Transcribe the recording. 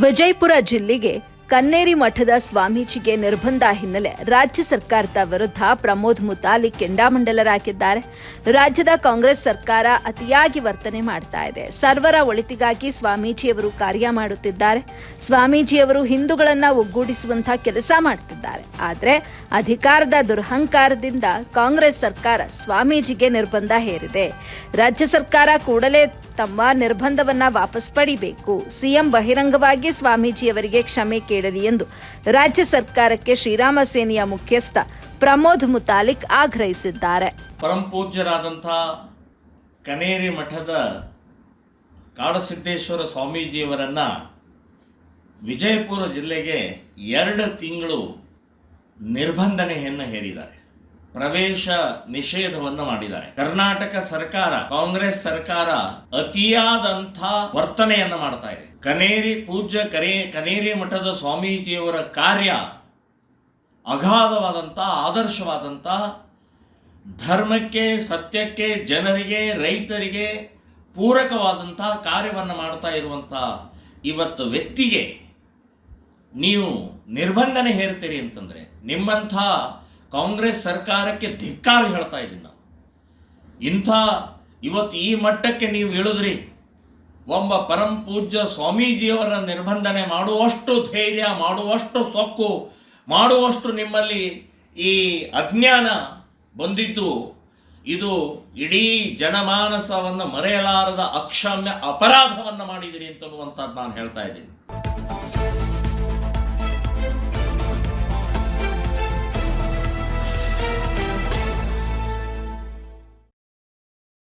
ವಿಜಯಪುರ ಜಿಲ್ಲೆಗೆ ಕನ್ನೇರಿ ಮಠದ ಸ್ವಾಮೀಜಿಗೆ ನಿರ್ಬಂಧ ಹಿನ್ನೆಲೆ ರಾಜ್ಯ ಸರ್ಕಾರದ ವಿರುದ್ಧ ಪ್ರಮೋದ್ ಮುತಾಲಿ ಕೆಂಡಾಮಂಡಲರಾಗಿದ್ದಾರೆ. ರಾಜ್ಯದ ಕಾಂಗ್ರೆಸ್ ಸರ್ಕಾರ ಅತಿಯಾಗಿ ವರ್ತನೆ ಮಾಡ್ತಾ ಇದೆ. ಸರ್ವರ ಒಳಿತಿಗಾಗಿ ಸ್ವಾಮೀಜಿಯವರು ಕಾರ್ಯ ಮಾಡುತ್ತಿದ್ದಾರೆ. ಸ್ವಾಮೀಜಿಯವರು ಹಿಂದೂಗಳನ್ನ ಒಗ್ಗೂಡಿಸುವಂತಹ ಕೆಲಸ ಮಾಡ್ತಿದ್ದಾರೆ. ಆದರೆ ಅಧಿಕಾರದ ದುರಹಂಕಾರದಿಂದ ಕಾಂಗ್ರೆಸ್ ಸರ್ಕಾರ ಸ್ವಾಮೀಜಿಗೆ ನಿರ್ಬಂಧ ಹೇರಿದೆ. ರಾಜ್ಯ ಸರ್ಕಾರ ಕೂಡಲೇ ತಮ್ಮ ನಿರ್ಬಂಧವನ್ನ ವಾಪಸ್ ಪಡಿಬೇಕು. ಸಿಎಂ ಬಹಿರಂಗವಾಗಿ ಸ್ವಾಮೀಜಿಯವರಿಗೆ ಕ್ಷಮೆ ಕೇಳಲಿ ಎಂದು ರಾಜ್ಯ ಸರ್ಕಾರಕ್ಕೆ ಶ್ರೀರಾಮ ಸೇನೆಯ ಮುಖ್ಯಸ್ಥ ಪ್ರಮೋದ್ ಮುತಾಲಿಕ್ ಆಗ್ರಹಿಸಿದ್ದಾರೆ. ಪರಮಪೂಜ್ಯರಾದಂಥ ಕನೇರಿ ಮಠದ ಕಾಡಸಿದ್ದೇಶ್ವರ ಸ್ವಾಮೀಜಿಯವರನ್ನ ವಿಜಯಪುರ ಜಿಲ್ಲೆಗೆ ಎರಡು ತಿಂಗಳು ನಿರ್ಬಂಧನೆಯನ್ನು ಹೇರಿದ್ದಾರೆ. ಪ್ರವೇಶ ನಿಷೇಧವನ್ನು ಮಾಡಿದ್ದಾರೆ. ಕರ್ನಾಟಕ ಸರ್ಕಾರ, ಕಾಂಗ್ರೆಸ್ ಸರ್ಕಾರ ಅತಿಯಾದಂಥ ವರ್ತನೆಯನ್ನ ಮಾಡ್ತಾ ಇದೆ. ಕನೇರಿ ಪೂಜ್ಯ ಕನೇ ಕನೇರಿ ಮಠದ ಸ್ವಾಮೀಜಿಯವರ ಕಾರ್ಯ ಅಗಾಧವಾದಂಥ, ಆದರ್ಶವಾದಂಥ, ಧರ್ಮಕ್ಕೆ, ಸತ್ಯಕ್ಕೆ, ಜನರಿಗೆ, ರೈತರಿಗೆ ಪೂರಕವಾದಂಥ ಕಾರ್ಯವನ್ನು ಮಾಡ್ತಾ ಇರುವಂಥ ಇವತ್ತು ವ್ಯಕ್ತಿಗೆ ನೀವು ನಿರ್ಬಂಧನೆ ಹೇರ್ತೀರಿ ಅಂತಂದರೆ ನಿಮ್ಮಂಥ ಕಾಂಗ್ರೆಸ್ ಸರ್ಕಾರಕ್ಕೆ ಧಿಕ್ಕಾರ ಹೇಳ್ತಾ ಇದ್ದೀನಿ ನಾವು. ಇಂಥ ಇವತ್ತು ಈ ಮಟ್ಟಕ್ಕೆ ನೀವು ಇಳಿದ್ರಿ, ಒಬ್ಬ ಪರಂ ಪೂಜ್ಯ ಸ್ವಾಮೀಜಿಯವರ ನಿರ್ಬಂಧನೆ ಮಾಡುವಷ್ಟು ಧೈರ್ಯ, ಮಾಡುವಷ್ಟು ಸೊಕ್ಕು, ಮಾಡುವಷ್ಟು ನಿಮ್ಮಲ್ಲಿ ಈ ಅಜ್ಞಾನ ಬಂದಿದ್ದು, ಇದು ಇಡೀ ಜನಮಾನಸವನ್ನು ಮರೆಯಲಾರದ ಅಕ್ಷಮ್ಯ ಅಪರಾಧವನ್ನು ಮಾಡಿದಿರಿ ಅಂತನ್ನುವಂಥದ್ದು ನಾನು ಹೇಳ್ತಾ ಇದ್ದೀನಿ.